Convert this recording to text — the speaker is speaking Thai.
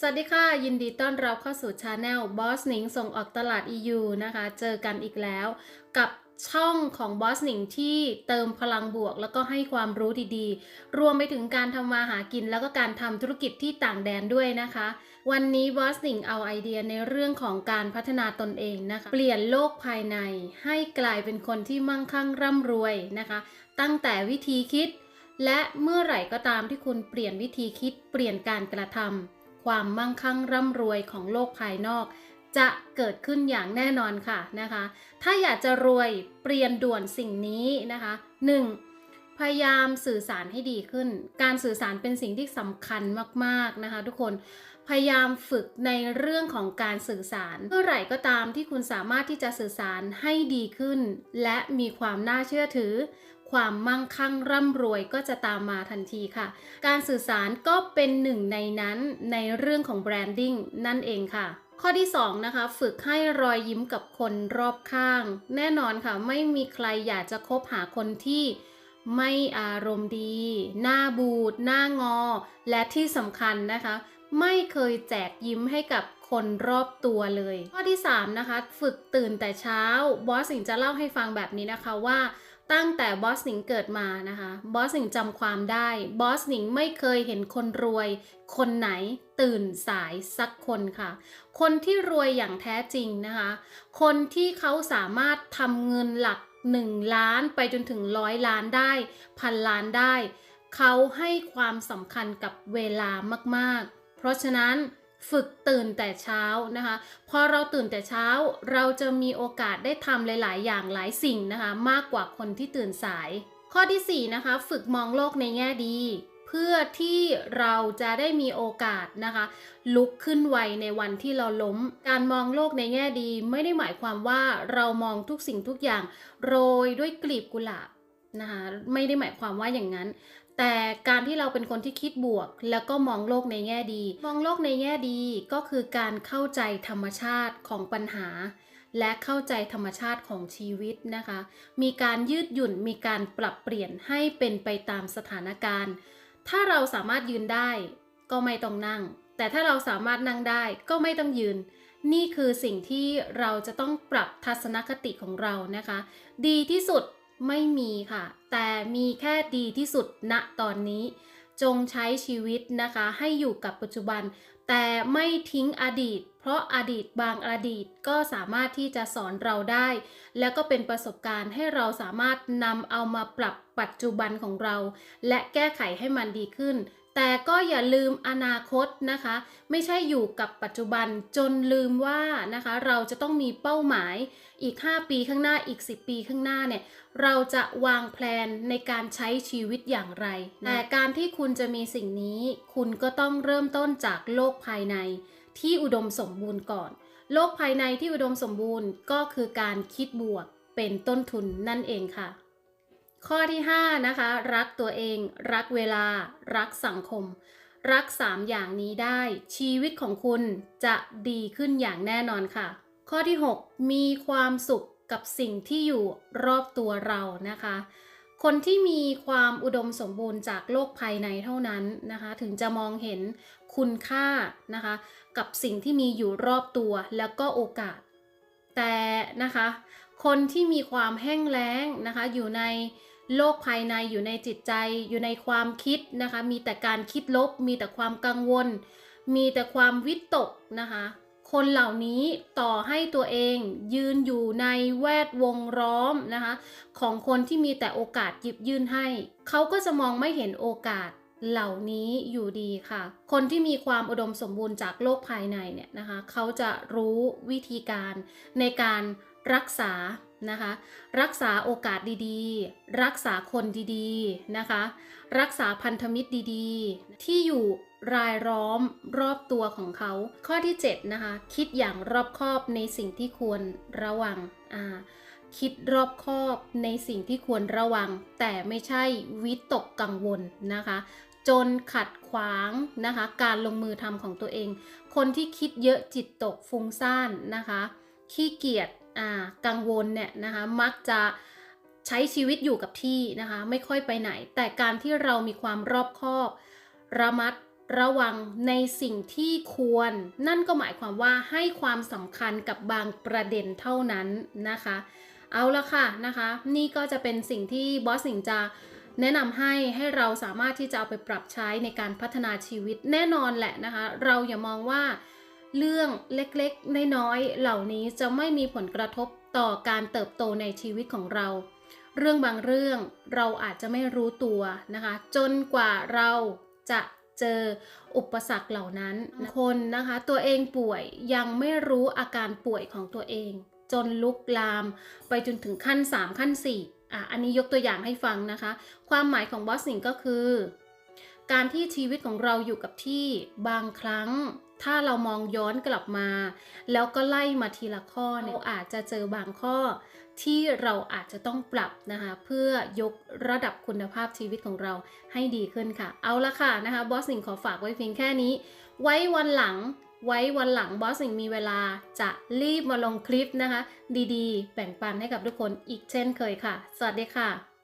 สวัสดีค่ะ ยินดีต้อนรับเข้าสู่ชาแนลบอสหนิงส่งออกตลาด EU นะคะ เจอกันอีกแล้วกับช่องของบอสหนิงที่เติมพลังบวก แล้วก็ให้ความรู้ดีๆ รวมไปถึงการทำมาหากิน แล้วก็การทำธุรกิจที่ต่างแดนด้วยนะคะ วันนี้บอสหนิงเอาไอเดียในเรื่องของการพัฒนาตนเองนะคะ เปลี่ยนโลกภายในให้กลายเป็นคนที่มั่งคั่งร่ำรวยนะคะ ตั้งแต่วิธีคิด และเมื่อไหร่ก็ตามที่คุณเปลี่ยนวิธีคิด เปลี่ยนการกระทำ ความมั่งคั่งร่ำรวยของโลกภายนอก จะเกิดขึ้นอย่างแน่นอนค่ะนะคะ ถ้าอยากจะรวยเปลี่ยนด่วนสิ่งนี้นะคะ 1. พยายามสื่อสารให้ดีขึ้น การสื่อสารเป็นสิ่งที่สำคัญมากๆนะคะทุกคนพยายามฝึกในเรื่องของการสื่อสารเมื่อไหร่ก็ตามที่คุณสามารถที่จะสื่อสารให้ดีขึ้น และมีความน่าเชื่อถือ ความมั่งคั่งร่ำรวยก็จะตามมาทันทีค่ะ การสื่อสารก็เป็นหนึ่งในนั้นในเรื่องของแบรนดิ้งนั่นเองค่ะข้อที่2นะคะฝึกให้รอยยิ้มกับคนรอบข้าง แน่นอนค่ะ ไม่มีใครอยากจะคบหาคนที่ไม่อารมณ์ดี หน้าบูด หน้างอ และที่สำคัญนะคะ ไม่เคยแจกยิ้มให้กับคนรอบตัวเลย ข้อที่3นะคะ ฝึกตื่นแต่เช้าบอสสิงจะเล่าให้ฟังแบบนี้นะคะว่า ตั้งแต่บอสหนิงเกิดมานะคะบอสหนิงจำความได้บอสหนิงไม่เคยเห็นคนรวย คนไหนตื่นสายสักคนค่ะ คนที่รวยอย่างแท้จริงนะคะ คนที่เขาสามารถทำเงินหลัก 1 ล้านไปจนถึงร้อยล้านได้พันล้านได้ เขาให้ความสำคัญกับเวลามากๆ เพราะฉะนั้น ฝึกตื่นแต่เช้านะคะพอเราตื่นแต่เช้าเราจะมีโอกาสได้ทำหลาย ๆ อย่างหลายสิ่งนะคะมากกว่าคนที่ตื่นสาย ข้อที่4นะคะฝึกมองโลกในแง่ดี เพื่อที่เราจะได้มีโอกาสนะคะ ลุกขึ้นไวในวันที่เราล้ม การมองโลกในแง่ดี ไม่ได้หมายความว่าเรามองทุกสิ่งทุกอย่าง โรยด้วยกลีบกุหลาบ นะคะไม่ได้หมายความว่าอย่างนั้น แต่การที่เราเป็นคนที่คิดบวก แล้วก็มองโลกในแง่ดี มองโลกในแง่ดีก็คือการเข้าใจธรรมชาติของปัญหา และเข้าใจธรรมชาติของชีวิตนะคะ มีการยืดหยุ่นมีการปรับเปลี่ยนให้เป็นไปตามสถานการณ์ ถ้าเราสามารถยืนได้ก็ไม่ต้องนั่ง แต่ถ้าเราสามารถนั่งได้ก็ไม่ต้องยืนนี่คือสิ่งที่เราจะต้องปรับทัศนคติของเรานะคะ ดีที่สุด ไม่มีค่ะ แต่มีแค่ดีที่สุดณตอนนี้ จงใช้ชีวิตนะคะ ให้อยู่กับปัจจุบัน แต่ไม่ทิ้งอดีต เพราะอดีตบางอดีตก็สามารถที่จะสอนเราได้ และก็เป็นประสบการณ์ให้เราสามารถนำเอามาปรับปัจจุบันของเรา และแก้ไขให้มันดีขึ้น แต่ก็อย่าลืมอนาคตนะคะ ไม่ใช่อยู่กับปัจจุบันจนลืมว่านะคะ เราจะต้องมีเป้าหมายอีก 5 ปีข้างหน้าอีก 10 ปีข้างหน้าเนี่ยเราจะวางแผนในการใช้ชีวิตอย่างไรแต่การที่คุณจะมีสิ่งนี้ คุณก็ต้องเริ่มต้นจากโลกภายในที่อุดมสมบูรณ์ก่อน โลกภายในที่อุดมสมบูรณ์ก็คือการคิดบวกเป็นต้นทุนนั่นเองค่ะ ข้อที่ 5 นะคะ รักตัวเอง รักเวลา รักสังคม รัก 3 อย่างนี้ได้ ชีวิตของคุณจะดีขึ้นอย่างแน่นอนค่ะ ข้อที่ 6 มีความสุขกับสิ่งที่อยู่รอบตัวเรานะคะ คนที่มีความอุดมสมบูรณ์จากโลกภายในเท่านั้นนะคะ ถึงจะมองเห็นคุณค่านะคะ กับสิ่งที่มีอยู่รอบตัวแล้วก็โอกาส แต่นะคะ คนที่มีความแห้งแล้งนะคะ อยู่ใน โลกภายในอยู่ในจิตใจอยู่ในความคิดนะคะ มีแต่การคิดลบ มีแต่ความกังวล มีแต่ความวิตกนะคะ คนเหล่านี้ต่อให้ตัวเองยืนอยู่ในแวดวงล้อมนะคะ ของคนที่มีแต่โอกาสหยิบยื่นให้ เขาก็จะมองไม่เห็นโอกาสเหล่านี้อยู่ดีค่ะ คนที่มีความอุดมสมบูรณ์จากโลกภายในเนี่ยนะคะ เขาจะรู้วิธีการในการรักษา นะคะ รักษาโอกาสดีๆ รักษาคนดีๆนะคะ รักษาพันธมิตรดีๆ ที่อยู่รายล้อมรอบตัวของเขา ข้อที่ 7 นะคะ คิดอย่างรอบคอบในสิ่งที่ควรระวังอ่าคิดรอบคอบในสิ่งที่ควรระวัง แต่ไม่ใช่วิตกกังวลนะคะ จนขัดขวางนะคะ การลงมือทำของตัวเอง คนที่คิดเยอะจิตตกฟุ้งซ่านนะคะ ขี้เกียจอ่ากังวลเนี่ยนะคะมักจะใช้ชีวิตอยู่กับที่นะคะไม่ค่อยไปไหน แต่การที่เรามีความรอบคอบ ระมัดระวังในสิ่งที่ควร นั่นก็หมายความว่าให้ความสำคัญกับบางประเด็นเท่านั้นนะคะ เอาละค่ะนะคะ นี่ก็จะเป็นสิ่งที่บอสสิงจะแนะนำให้ให้เราสามารถที่จะเอาไปปรับใช้ในการพัฒนาชีวิตแน่นอนแหละนะคะ เราอย่ามองว่า เรื่องเล็กๆ น้อยๆ เหล่านี้จะไม่มีผลกระทบต่อการเติบโตในชีวิตของเรา เรื่องบางเรื่องเราอาจจะไม่รู้ตัวนะคะ จนกว่าเราจะเจออุปสรรคเหล่านั้น คนนะคะ ตัวเองป่วยยังไม่รู้อาการป่วยของตัวเอง จนลุกลาม ไปจนถึงขั้น 3 ขั้น 4อะอันนี้ยกตัวอย่างให้ฟังนะคะ ความหมายของบอสสิงก็คือ การที่ชีวิตของเราอยู่กับที่บางครั้ง ถ้าเรามองย้อนกลับมา แล้วก็ไล่มาทีละข้อเนี่ยอาจจะเจอบางข้อที่เราอาจจะต้องปรับนะคะเพื่อยกระดับคุณภาพชีวิตของเราให้ดีขึ้นค่ะ เอาละค่ะนะคะบอสสิงขอฝากไว้เพียงแค่นี้ ไว้วันหลัง ไว้วันหลังบอสสิงมีเวลาจะรีบมาลงคลิปนะคะ ดีๆ แบ่งปันให้กับทุกคนอีกเช่นเคยค่ะ สวัสดีค่ะ